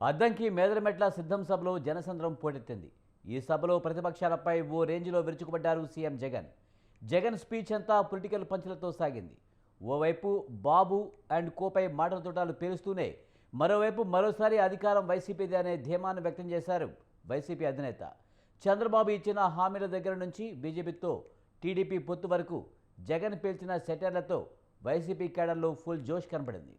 అద్దంకి మేదరమెట్ల సిద్ధం సభలో జనసంద్రం పోటెత్తింది. ఈ సభలో ప్రతిపక్షాలపై ఓ రేంజ్లో విరుచుకుపడ్డారు సీఎం జగన్. జగన్ స్పీచ్ అంతా పొలిటికల్ పంచులతో సాగింది. ఓవైపు బాబు అండ్ కోపై మాటల తోటాలు పేలుస్తూనే మరోవైపు మరోసారి అధికారం వైసీపీదే అనే ధీమాను వ్యక్తం చేశారు వైసీపీ అధినేత. చంద్రబాబు ఇచ్చిన హామీల దగ్గర నుంచి బీజేపీతో టీడీపీ పొత్తు వరకు జగన్ పేల్చిన సెటర్లతో వైసీపీ కేడర్లో ఫుల్ జోష్ కనపడింది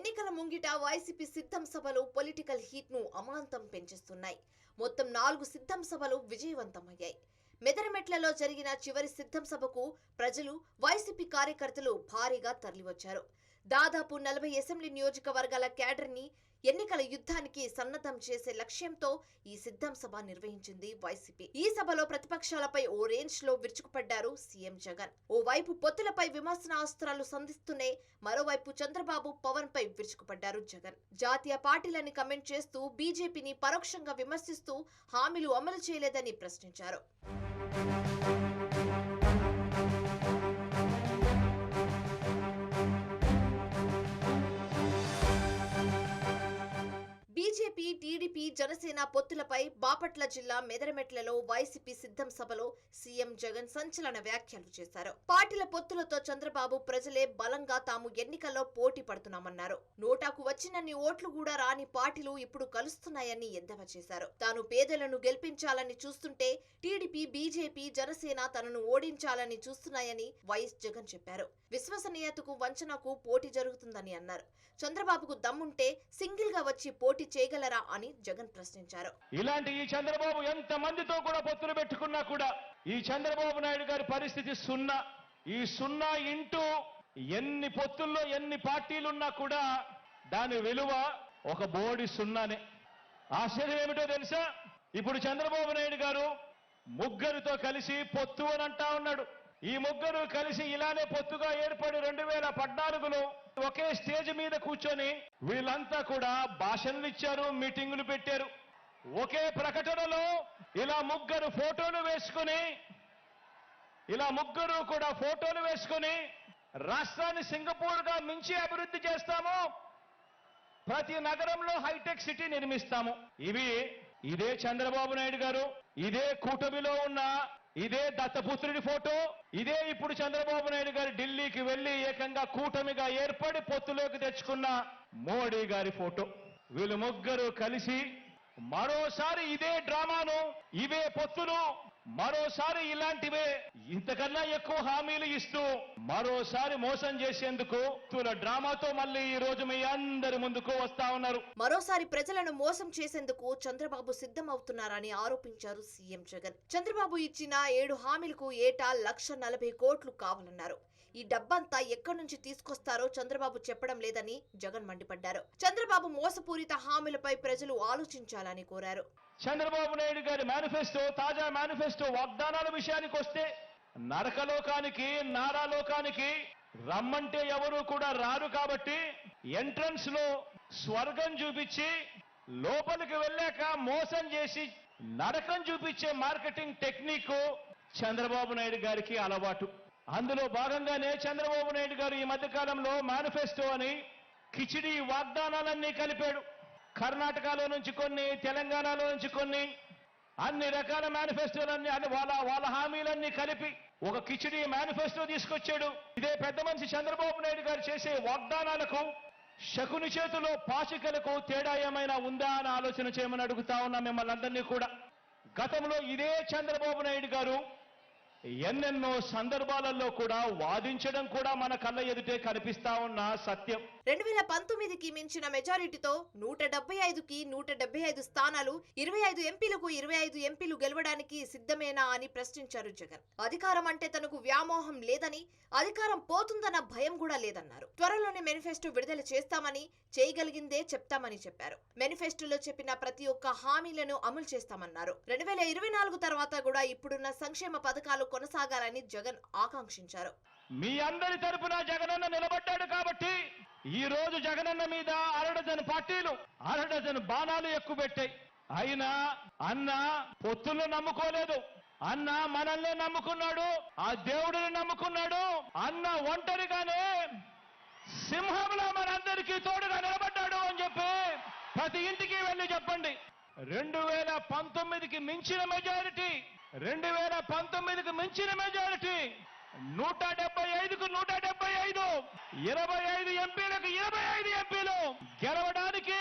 ఎన్నికల ముంగిట వైసీపీ సిద్ధం సభలు పొలిటికల్ హీట్ను అమాంతం పెంచేస్తున్నాయి. మొత్తం నాలుగు సిద్ధం సభలు విజయవంతమయ్యాయి. మెదరమెట్లలో జరిగిన చివరి సిద్ధం సభకు ప్రజలు వైసీపీ కార్యకర్తలు భారీగా తరలివచ్చారు. దాదాపు నలభై అసెంబ్లీ నియోజకవర్గాల క్యాడర్ని ఎన్నికల యుద్ధానికి సన్నద్ధం చేసే లక్ష్యంతో ఈ సిద్ధం సభ నిర్వహించింది వైసీపీ. ఈ సభలో ప్రతిపక్షాలపై ఓ రేంజ్లో విరుచుకుపడ్డారు సీఎం జగన్. ఓవైపు పొత్తులపై పొత్తులపై విమర్శనాస్త్రాలు సంధిస్తూనే మరోవైపు చంద్రబాబు పవన్ పై విరుచుకుపడ్డారు జగన్. జాతీయ పార్టీలని కమెంట్ చేస్తూ బీజేపీని పరోక్షంగా విమర్శిస్తూ హామీలు అమలు చేయలేదని ప్రశ్నించారు. జనసేన పొత్తులపై బాపట్ల జిల్లా మెదరమెట్లలో వైసీపీ సిద్ధం సభలో సీఎం జగన్ సంచలన వ్యాఖ్యలు చేశారు. పార్టీల పొత్తులతో చంద్రబాబు ప్రజలే బలంగా తాము ఎన్నికల్లో పోటీ పడుతున్నామన్నారు. నోటాకు వచ్చినన్ని ఓట్లు కూడా రాని పార్టీలు ఇప్పుడు కలుస్తున్నాయని ఎద్దవ చేశారు. తాను పేదలను గెలిపించాలని చూస్తుంటే టీడీపీ బీజేపీ జనసేన తనను ఓడించాలని చూస్తున్నాయని వైఎస్ జగన్ చెప్పారు. విశ్వసనీయతకు వంచనకు పోటీ జరుగుతుందని అన్నారు. చంద్రబాబుకు దమ్ముంటే సింగిల్గా వచ్చి పోటీ చేయగలరా అని జగన్ ప్రశ్నించారు. ఇలాంటి ఈ చంద్రబాబు ఎంత మందితో కూడా పొత్తులు పెట్టుకున్నా కూడా ఈ చంద్రబాబు నాయుడు గారి పరిస్థితి సున్నా. ఈ సున్నా ఇంటూ ఎన్ని పొత్తుల్లో ఎన్ని పార్టీలున్నా కూడా దాని విలువ ఒక బోడి సున్నానే. ఆశ్చర్యం ఏమిటో తెలుసా? ఇప్పుడు చంద్రబాబు నాయుడు గారు ముగ్గురితో కలిసి పొత్తు అని అంటా ఉన్నాడు. ఈ ముగ్గురు కలిసి ఇలానే పొత్తుగా ఏర్పడి రెండు వేల పద్నాలుగులో ఒకే స్టేజ్ మీద కూర్చొని వీళ్ళంతా కూడా భాషణలు ఇచ్చారు మీటింగులు పెట్టారు. ఒకే ప్రకటనలో ఇలా ముగ్గురు ఫోటోలు వేసుకుని ఇలా ముగ్గురు కూడా ఫోటోలు వేసుకుని రాష్ట్రాన్ని సింగపూర్గా మించి అభివృద్ధి చేస్తాము. ప్రతి నగరంలో హైటెక్ సిటీ నిర్మిస్తాము. ఇవి ఇదే చంద్రబాబు నాయుడు గారు ఇదే కూటమిలో ఉన్న ఇదే దత్తపుత్రుడి ఫోటో ఇదే ఇప్పుడు చంద్రబాబు నాయుడు గారు ఢిల్లీకి వెళ్ళి ఏకంగా కూటమిగా ఏర్పడి పొత్తులోకి తెచ్చుకున్న మోడీ గారి ఫోటో. వీళ్ళు ముగ్గురు కలిసి మరోసారి ఇదే డ్రామాను ఇవే పొత్తును మరోసారి ఇలాంటివే ఇంతకన్నా ఎక్కువ హామీలు ఇస్తూ మరోసారి మోసం చేసేందుకు డ్రామాతో మళ్ళీ ఈ రోజు మీ అందరి ముందుకు వస్తా ఉన్నారు. మరోసారి ప్రజలను మోసం చేసేందుకు చంద్రబాబు సిద్ధం అవుతున్నారని ఆరోపించారు సీఎం జగన్. చంద్రబాబు ఇచ్చిన ఏడు హామీలకు ఏటా లక్ష నలభై కోట్లు కావాలన్నారు. ఈ డబ్బంతా ఎక్కడి నుంచి తీసుకొస్తారో చంద్రబాబు చెప్పడం లేదని జగన్ మండిపడ్డారు. చంద్రబాబు మోసపూరిత హామీలపై ప్రజలు ఆలోచించాలని కోరారు. చంద్రబాబు నాయుడు గారి మేనిఫెస్టో తాజా మేనిఫెస్టో వాగ్దానాల విషయానికి వస్తే నరకలోకానికి నారాలోకానికి రమ్మంటే ఎవరు కూడా రారు కాబట్టి ఎంట్రన్స్లో స్వర్గం చూపించి లోపలికి వెళ్ళాక మోసం చేసి నరకం చూపించే మార్కెటింగ్ టెక్నిక్ చంద్రబాబు నాయుడు గారికి అలవాటు. అందులో భాగంగానే చంద్రబాబు నాయుడు గారు ఈ మధ్యకాలంలో మేనిఫెస్టో అని కిచిడి వాగ్దానాలన్నీ కలిపాడు. కర్ణాటకలో నుంచి కొన్ని తెలంగాణలో నుంచి కొన్ని అన్ని రకాల మేనిఫెస్టోలన్నీ అన్ని వాళ్ళ వాళ్ళ హామీలన్నీ కలిపి ఒక కిచిడి మేనిఫెస్టో తీసుకొచ్చాడు. ఇదే పెద్ద మనిషి చంద్రబాబు నాయుడు గారు చేసే వాగ్దానాలకు శకుని చేతిలో పాచికలకు తేడా ఏమైనా ఉందా అని ఆలోచన చేయమని అడుగుతా ఉన్నా మిమ్మల్ని అందరినీ కూడా. గతంలో ఇదే చంద్రబాబు నాయుడు గారు ఎన్నెన్నో సందర్భాలలో కూడా వాదించడం కూడా మన కళ్ళ ఎదుటే కనిపిస్తా ఉన్న సత్యం. రెండు వేల పంతొమ్మిదికి మించిన మెజారిటీతో నూట డెబ్బై ఐదుకి నూట డెబ్బై ఐదు స్థానాలు ఇరవై ఐదు ఎంపీలకు ఇరవై ఐదు ఎంపీలు గెలవడానికి సిద్ధమేనా అని ప్రశ్నించారు జగన్. అధికారం అంటే తనకు వ్యామోహం లేదని అధికారం పోతుందన్న భయం కూడా లేదన్నారు. త్వరలోనే మేనిఫెస్టో విడుదల చేస్తామని చేయగలిగిందే చెప్తామని చెప్పారు. మేనిఫెస్టోలో చెప్పిన ప్రతి ఒక్క హామీలను అమలు చేస్తామన్నారు. రెండు వేల ఇరవై నాలుగు తర్వాత కూడా ఇప్పుడున్న సంక్షేమ పథకాలు కొనసాగాలని జగన్ ఆకాంక్షించారు. మీ అందరి తరపున జగనన్న నిలబడ్డాడు కాబట్టి ఈ రోజు జగనన్న మీద అరడజన్ పార్టీలు అరడజన్ బాణాలు ఎక్కువ పెట్టాయి అయినా అన్న పొత్తులు నమ్ముకోలేదు. అన్న మనల్ని నమ్ముకున్నాడు ఆ దేవుడిని నమ్ముకున్నాడు. అన్న ఒంటరిగానే సింహంలో మనందరికీ తోడుగా నిలబడ్డాడు అని చెప్పి ప్రతి ఇంటికి వెళ్ళి చెప్పండి. రెండు వేల పంతొమ్మిదికి మించిన మెజారిటీ రెండు వేల పంతొమ్మిదికి మించిన మెజారిటీ నూట డెబ్బై ఐదుకు నూట డెబ్బై ఐదు. ఇరవై ఐదు ఎంపీలకు ఇరవై ఐదు ఎంపీలు. గెలవడానికి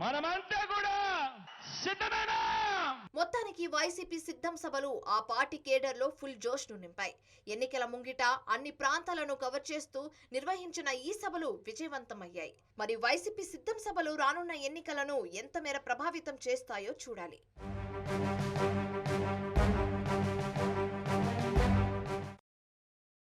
మనమంతా కూడా సిద్ధమేనా? మొత్తానికి వైసీపీ సిద్ధం సభలు ఆ పార్టీ కేడర్లో ఫుల్ జోష్ను నింపాయి. ఎన్నికల ముంగిట అన్ని ప్రాంతాలను కవర్ చేస్తూ నిర్వహించిన ఈ సభలు విజయవంతమయ్యాయి. మరి వైసీపీ సిద్ధం సభలు రానున్న ఎన్నికలను ఎంత మేర ప్రభావితం చేస్తాయో చూడాలి.